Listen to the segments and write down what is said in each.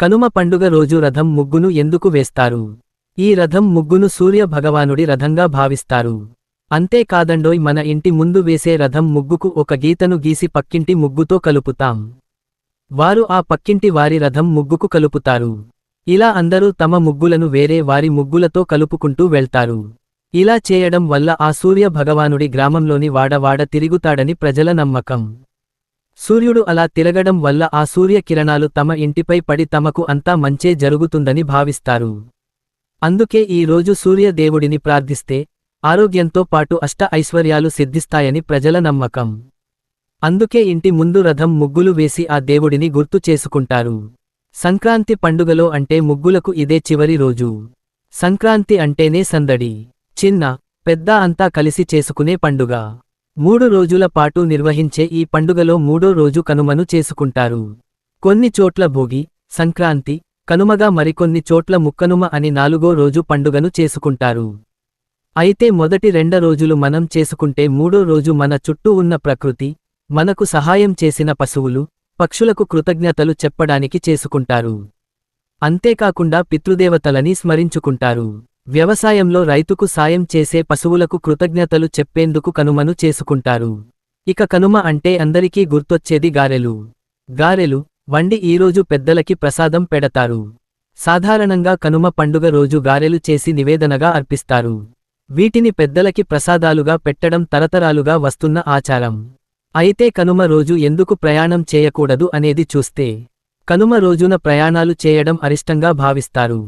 కనుమ పండుగ రోజు రథం ముగ్గును ఎందుకు వేస్తారు? ఈ రథం ముగ్గును సూర్య భగవానుడి రథంగా భావిస్తారు. అంతేకాదండోయ్ మన ఇంటి ముందు వేసే రథం ముగ్గుకు ఒక గీతను గీసి పక్కింటి ముగ్గుతో కలుపుతాం. వారు ఆ పక్కింటి వారి రథం ముగ్గుకు కలుపుతారు. ఇలా అందరూ తమ ముగ్గులను వేరే వారి ముగ్గులతో కలుపుకుంటూ వెళ్తారు. ఇలా చేయడం వల్ల ఆ సూర్య భగవానుడి గ్రామంలోని వాడవాడ తిరుగుతాడని ప్రజల నమ్మకం. సూర్యుడు అలా తిరగడం వల్ల ఆ సూర్యకిరణాలు తమ ఇంటిపై పడి తమకు అంతా మంచే జరుగుతుందని భావిస్తారు. అందుకే ఈ రోజు సూర్యదేవుడిని ప్రార్థిస్తే ఆరోగ్యంతో పాటు అష్ట ఐశ్వర్యాలు సిద్ధిస్తాయని ప్రజల నమ్మకం. అందుకే ఇంటి ముందు రథం ముగ్గులు వేసి ఆ దేవుడిని గుర్తు చేసుకుంటారు. సంక్రాంతి పండుగలో అంటే ముగ్గులకు ఇదే చివరి రోజు. సంక్రాంతి అంటేనే సందడి. చిన్న పెద్ద అంతా కలిసి చేసుకునే పండుగ. మూడు రోజుల పాటు నిర్వహించే ఈ పండుగలో మూడో రోజు కనుమను చేసుకుంటారు. కొన్ని చోట్ల భోగి సంక్రాంతి కనుమగా మరికొన్ని చోట్ల ముక్కనుమ అని నాలుగో రోజు పండుగను చేసుకుంటారు. అయితే మొదటి రెండ రోజులు మనం చేసుకుంటే మూడో రోజు మన చుట్టూ ఉన్న ప్రకృతి మనకు సహాయం చేసిన పశువులు పక్షులకు కృతజ్ఞతలు చెప్పడానికి చేసుకుంటారు. అంతేకాకుండా పితృదేవతలని స్మరించుకుంటారు. వ్యవసాయంలో రైతుకు సాయం చేసే పశువులకు కృతజ్ఞతలు చెప్పేందుకు కనుమను చేసుకుంటారు. ఇక కనుమ అంటే అందరికీ గుర్తొచ్చేది గారెలు. గారెలు వండి ఈరోజు పెద్దలకి ప్రసాదం పెడతారు. సాధారణంగా కనుమ పండుగ రోజు గారెలు చేసి నివేదనగా అర్పిస్తారు. వీటిని పెద్దలకి ప్రసాదాలుగా పెట్టడం తరతరాలుగా వస్తున్న ఆచారం. అయితే కనుమ రోజు ఎందుకు ప్రయాణం చేయకూడదు అనేది చూస్తే కనుమ రోజున ప్రయాణాలు చేయడం అరిష్టంగా భావిస్తారు.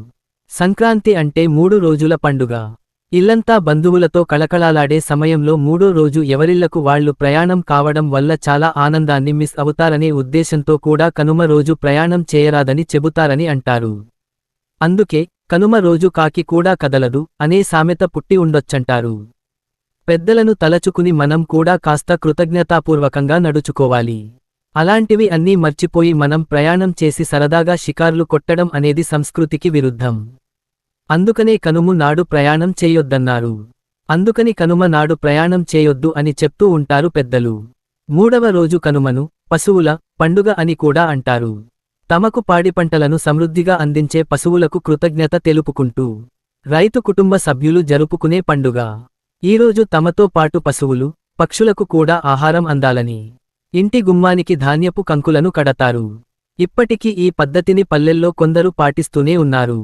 సంక్రాంతి అంటే మూడు రోజుల పండుగ. ఇల్లంతా బంధువులతో కళకళలాడే సమయంలో మూడో రోజు ఎవరిళ్ళకు వాళ్ళు ప్రయాణం కావడం వల్ల చాలా ఆనందాన్ని మిస్ అవుతారనే ఉద్దేశంతో కూడా కనుమ రోజు ప్రయాణం చేయరాదని చెబుతారని అంటారు. అందుకే కనుమ రోజు కాకి కూడా కదలదు అనే సామెత పుట్టి ఉండొచ్చంటారు. పెద్దలను తలచుకుని మనం కూడా కాస్త కృతజ్ఞతాపూర్వకంగా నడుచుకోవాలి. అలాంటివి అన్నీ మర్చిపోయి మనం ప్రయాణం చేసి సరదాగా షికార్లు కొట్టడం అనేది సంస్కృతికి విరుద్ధం. అందుకనే కనుము నాడు ప్రయాణం చేయొద్దన్నారు. అందుకని కనుమ నాడు ప్రయాణం చేయొద్దు అని చెప్తూ ఉంటారు పెద్దలు. మూడవ రోజు కనుమను పశువుల పండుగ అని కూడా అంటారు. తమకు పాడి పంటలను సమృద్ధిగా అందించే పశువులకు కృతజ్ఞత తెలుపుకుంటూ రైతు కుటుంబ సభ్యులు జరుపుకునే పండుగ. ఈరోజు తమతో పాటు పశువులు పక్షులకు కూడా ఆహారం అందాలని ఇంటి గుమ్మానికి ధాన్యపు కంకులను కడతారు. ఇప్పటికీ ఈ పద్ధతిని పల్లెల్లో కొందరు పాటిస్తూనే ఉన్నారు.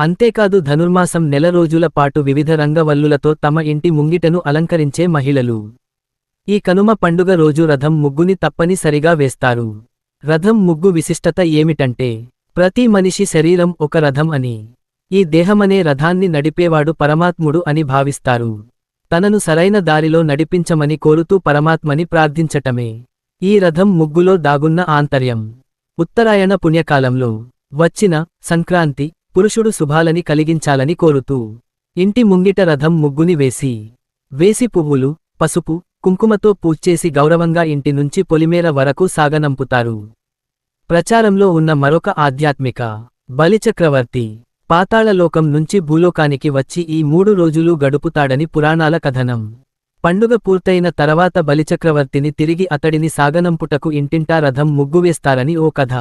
అంతేకాదు ధనుర్మాసం నెల రోజుల పాటు వివిధ రంగవల్లులతో తమ ఇంటి ముంగిటను అలంకరించే మహిళలు. ఈ కనుమ పండుగ రోజు రథం ముగ్గుని తప్పనిసరిగా వేస్తారు. రథం ముగ్గు విశిష్టత ఏమిటంటే ప్రతి మనిషి శరీరం ఒక రథం అని. ఈ దేహమనే రథాన్ని నడిపేవాడు పరమాత్ముడు అని భావిస్తారు. తనను సరైన దారిలో నడిపించమని కోరుతూ పరమాత్మని ప్రార్థించటమే. ఈ రథం ముగ్గులో దాగున్న ఆంతర్యం. ఉత్తరాయణ పుణ్యకాలంలో వచ్చిన సంక్రాంతి పురుషుడు శుభాలని కలిగించాలని కోరుతూ ఇంటి ముంగిట రథం ముగ్గుని వేసి వేసి పువ్వులు పసుపు కుంకుమతో పూజ్చేసి గౌరవంగా ఇంటి నుంచి పొలిమేర వరకు సాగనంపుతారు. ప్రచారంలో ఉన్న మరొక ఆధ్యాత్మిక బలిచక్రవర్తి పాతాళలోకం నుంచి భూలోకానికి వచ్చి ఈ మూడు రోజులు గడుపుతాడని పురాణాల కథనం. పండుగ పూర్తయిన తర్వాత బలిచక్రవర్తిని తిరిగి అతడిని సాగనంపుటకు ఇంటింటా రథం ముగ్గువేస్తారని ఓ కథ.